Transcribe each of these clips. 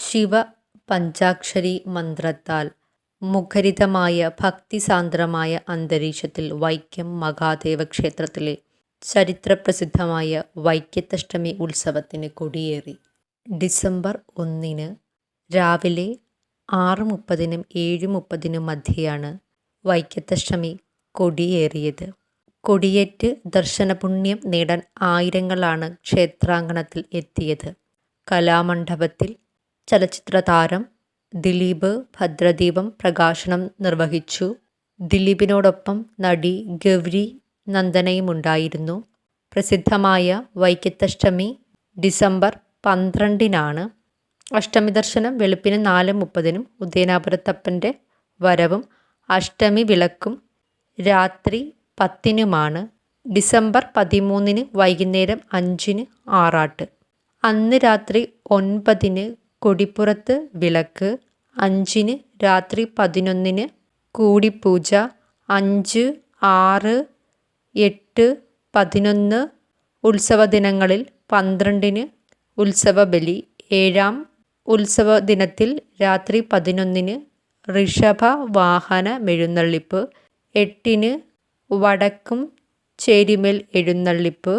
ശിവ പഞ്ചാക്ഷരി മന്ത്രത്താൽ മുഖരിതമായ ഭക്തിസാന്ദ്രമായ അന്തരീക്ഷത്തിൽ വൈക്കം മഹാദേവ ക്ഷേത്രത്തിലെ ചരിത്രപ്രസിദ്ധമായ വൈക്കത്തഷ്ടമി ഉത്സവത്തിന് കൊടിയേറി. ഡിസംബർ ഒന്നിന് രാവിലെ ആറ് മുപ്പതിനും ഏഴ് മുപ്പതിനും മധ്യയാണ് വൈക്കത്തഷ്ടമി കൊടിയേറിയത്. കൊടിയേറ്റ് ദർശനപുണ്യം നേടാൻ ആയിരങ്ങളാണ് ക്ഷേത്രാങ്കണത്തിൽ എത്തിയത്. കലാമണ്ഡപത്തിൽ ചലച്ചിത്ര താരം ദിലീപ് ഭദ്രദീപം പ്രകാശനം നിർവഹിച്ചു. ദിലീപിനോടൊപ്പം നടി ഗൗരി നന്ദനയുമുണ്ടായിരുന്നു. പ്രസിദ്ധമായ വൈക്കത്തഷ്ടമി ഡിസംബർ പന്ത്രണ്ടിനാണ്. അഷ്ടമി ദർശനം വെളുപ്പിന് നാല് മുപ്പതിനും ഉദയനാപുരത്തപ്പന്റെ വരവും അഷ്ടമി വിളക്കും രാത്രി പത്തിനുമാണ്. ഡിസംബർ പതിമൂന്നിന് വൈകുന്നേരം അഞ്ചിന് ആറാട്ട്. അന്ന് രാത്രി ഒൻപതിന് കൊടിപ്പുറത്ത് വിളക്ക് അഞ്ചിന് രാത്രി പതിനൊന്നിന് കൂടിപ്പൂജ അഞ്ച് ആറ് എട്ട് പതിനൊന്ന് ഉത്സവ ദിനങ്ങളിൽ പന്ത്രണ്ടിന് ഉത്സവ ബലി ഏഴാം ഉത്സവ ദിനത്തിൽ രാത്രി പതിനൊന്നിന് ഋഷഭ വാഹന മെഴുന്നള്ളിപ്പ് എട്ടിന് വടക്കും ചേരിമേൽ എഴുന്നള്ളിപ്പ്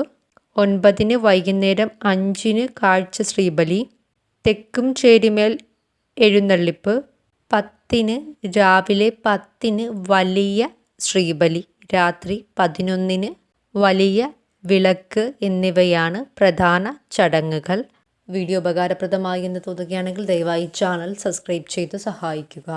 ഒൻപതിന് വൈകുന്നേരം അഞ്ചിന് കാഴ്ച ശ്രീബലി തെക്കും ചേരിമേൽ എഴുന്നള്ളിപ്പ് പത്തിന് രാവിലെ പത്തിന് വലിയ ശ്രീബലി രാത്രി പതിനൊന്നിന് വലിയ വിളക്ക് എന്നിവയാണ് പ്രധാന ചടങ്ങുകൾ. വീഡിയോ ഉപകാരപ്രദമായി എന്ന് തോന്നുകയാണെങ്കിൽ ദയവായി ചാനൽ സബ്സ്ക്രൈബ് ചെയ്ത് സഹായിക്കുക.